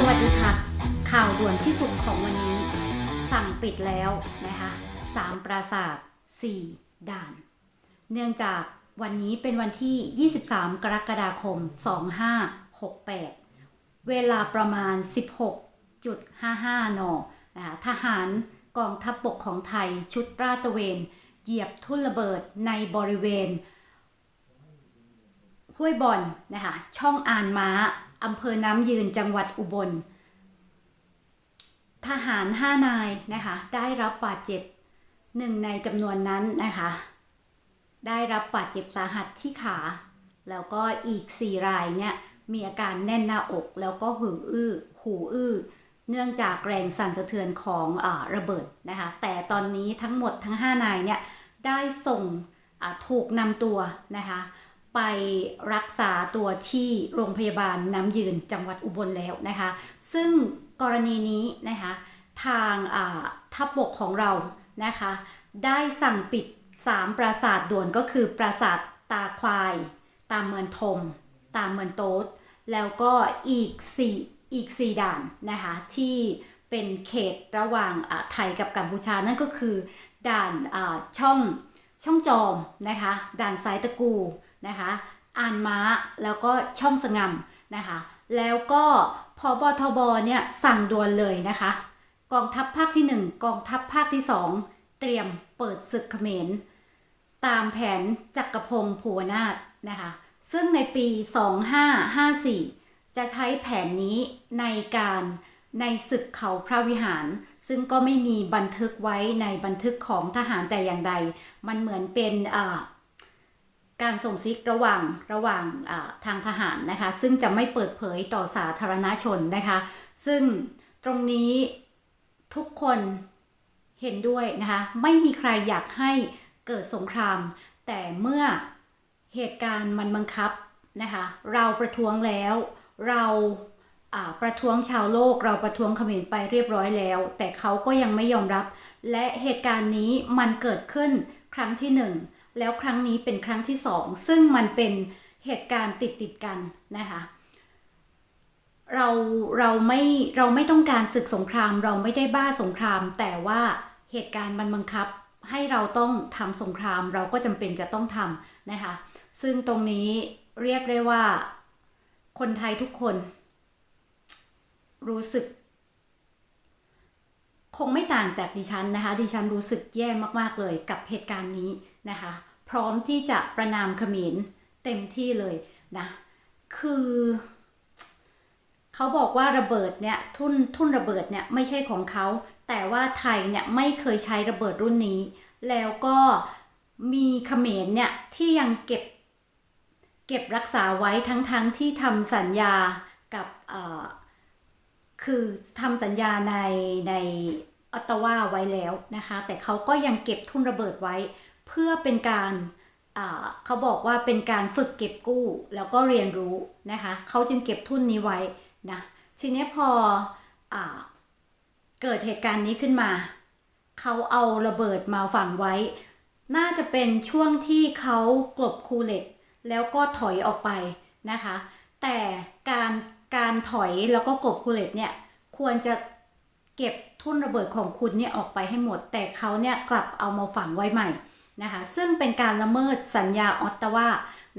สวัสดีค่ะ ข่าวด่วนที่สุดของวันนี้ สั่งปิดแล้วนะคะสามปราสาท4ด่าน เนื่องจากวันนี้เป็นวันที่ 23 กรกฎาคม 2568 เวลาประมาณ 16.55 นนะคะทหารกองทัพบกของไทยชุดราตระเวน เหยียบทุ่นระเบิดในบริเวณห้วยบอนนะคะช่องอานม้า อำเภอน้ำยืนจังหวัดอุบล ทหาร5นายนะคะได้รับบาดเจ็บหนึ่งในจำนวนนั้นนะคะ ได้รับบาดเจ็บสาหัสที่ขา แล้วก็อีก 4 รายเนี่ยมีอาการแน่นหน้าอกแล้วก็หืออื้อหูอื้อเนื่องจากแรงสั่นสะเทือนของอระเบิดนะคะ แต่ตอนนี้ทั้งหมดทั้ง 5 นายเนี่ยได้ส่งถูกนำตัวนะคะ ไปรักษาตัวที่โรงพยาบาลน้ำยืนจังหวัดอุบลแล้วนะคะ ซึ่งกรณีนี้นะคะทางทัพบกของเรานะคะ ได้สั่งปิด 3 ปราสาทด่วนก็คือ ปราสาทตาควาย ตามเมืองทม ตามเมืองโต๊ดแล้วก็อีก 4 อีก 4 ด่านนะคะที่เป็นเขตระหว่างไทยกับกัมพูชานั่นก็คือ ด่านช่องช่องจอมนะคะ ด่านสายตะกู นะคะอ่านม้าแล้วก็ช่องสงำนะคะ แล้วก็พอบทบเนี่ยสั่งด่วนเลยนะคะ กองทัพภาคที่ 1 กองทัพภาคที่ 2 เตรียมเปิดศึกเขมร ตามแผนจักรพงศ์ภูวนาถนะคะ ซึ่งในปี 2554 จะใช้แผนนี้ในการในศึกเขาพระวิหาร ซึ่งก็ไม่มีบันทึกไว้ในบันทึกของทหารแต่อย่างใด มันเหมือนเป็นอ่า การส่งซิกระหว่างระหว่างทางทหารนะคะ ซึ่งจะไม่เปิดเผยต่อสาธารณชนนะคะ ซึ่งตรงนี้ทุกคนเห็นด้วยนะคะ ไม่มีใครอยากให้เกิดสงคราม แต่เมื่อเหตุการณ์มันบังคับนะคะ เราประท้วงแล้ว เราอ่าประท้วงชาวโลก เราประท้วงเขมรไปเรียบร้อยแล้ว แต่เขาก็ยังไม่ยอมรับ และเหตุการณ์นี้มันเกิดขึ้นครั้งที่หนึ่ง แล้วครั้งนี้เป็นครั้งที่สองซึ่งมันเป็นเหตุการณ์ติดติดกันนะคะเราเราไม่เราไม่ต้องการศึกสงคราม เราไม่ได้บ้าสงคราม แต่ว่าเหตุการณ์มันบังคับให้เราต้องทำสงคราม เราก็จำเป็นจะต้องทำนะคะ ซึ่งตรงนี้เรียกได้ว่าคนไทยทุกคน รู้สึก คงไม่ต่างจากดิฉันนะคะ ดิฉันรู้สึกแย่มากๆเลยกับเหตุการณ์นี้ นะคะ พร้อมที่จะประนามขมรเต็มที่เลยนะ คือเขาบอกว่าระเบิดเนี่ยทุ่นทุ่นระเบิดเนี่ยไม่ใช่ของเขา แต่ว่าไทยเนี่ยไม่เคยใช้ระเบิดรุ่นนี้ แล้วก็มีเขมรเนี่ยที่ยังเก็บเก็บรักษาไว้ทั้งๆทที่ทำสัญญากับคือทำสัญญาในในออตตาวาไว้แล้วนะคะ แต่เขาก็ยังเก็บทุ่นระเบิดไว้ เพื่อเป็นการเขาบอกว่าเป็นการฝึกเก็บกู้แล้วก็เรียนรู้นะคะเขาจึงเก็บทุนนี้ไว้นะทีนี้พออเกิดเหตุการณ์นี้ขึ้นมา เขาเอาระเบิดมาฝังไว้ น่าจะเป็นช่วงที่เขากลบคูเล็กแล้วก็ถอยออกไปนะคะ แต่การการถอยแล้วก็กลบคูเล็กเนี่ยควรจะเก็บทุ่นระเบิดของคุณเนี่ยออกไปให้หมด แต่เขาเนี่ยกลับเอามาฝังไว้ใหม่ นะคะซึ่งเป็นการละเมิดสัญญาออตตาวา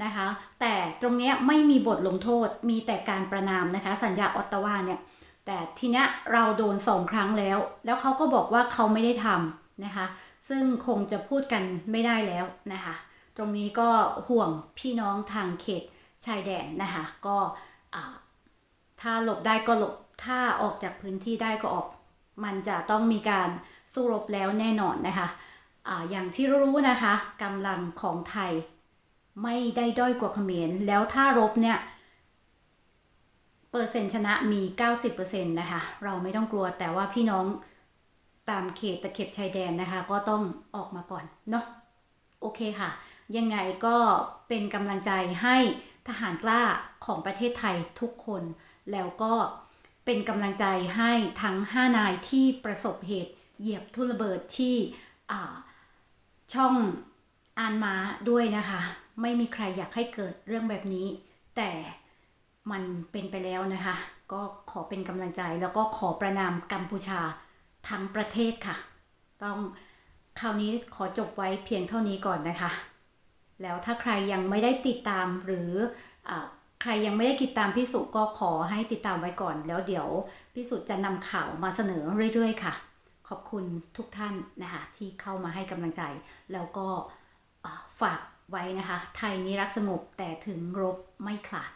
นะคะแต่ตรงนี้ไม่มีบทลงโทษมีแต่การประนามนะคะสัญญาออตตาวาเนี่ยแต่ทีเนี้ยเราโดนสองครั้งแล้ว แล้วเขาก็บอกว่าเขาไม่ได้ทำนะคะซึ่งคงจะพูดกันไม่ได้แล้วนะคะตรงนี้ก็ห่วงพี่น้องทางเขตชายแดนนะคะก็ถ้าหลบได้ก็หลบถ้าออกจากพื้นที่ได้ก็ออก มันจะต้องมีการสู้รบแล้วแน่นอนนะคะ อย่างที่รู้นะคะกำลังของไทยไม่ได้ด้อยกว่าเขมรแล้วถ้ารบเนี่ย เปอร์เซ็นต์ชนะมี 90%นะคะ เราไม่ต้องกลัวแต่ว่าพี่น้องตามเขตตะเข็บชายแดนนะคะ ก็ต้องออกมาก่อนเนาะโอเคค่ะ ยังไงก็เป็นกำลังใจให้ทหารกล้าของประเทศไทยทุกคน แล้วก็เป็นกำลังใจให้ทั้ง 5 นายที่ประสบเหตุเหยียบทุ่นระเบิดที่อ่า ช่องอานมาด้วยนะคะ ไม่มีใครอยากให้เกิดเรื่องแบบนี้ แต่มันเป็นไปแล้วนะคะ ก็ขอเป็นกำลังใจแล้วก็ขอประนามกัมพูชาทั้งประเทศค่ะ ต้องคราวนี้ขอจบไว้เพียงเท่านี้ก่อนนะคะ แล้วถ้าใครยังไม่ได้ติดตามหรืออใครยังไม่ได้ติดตามพี่สุก็ขอให้ติดตามไว้ก่อน แล้วเดี๋ยวพี่สุจะนำข่าวมาเสนอเรื่อยๆค่ะ ขอบคุณทุกท่านนะคะที่เข้ามาให้กำลังใจ แล้วก็ฝากไว้นะคะ ไทยนี้รักสงบแต่ถึงรบไม่ขาด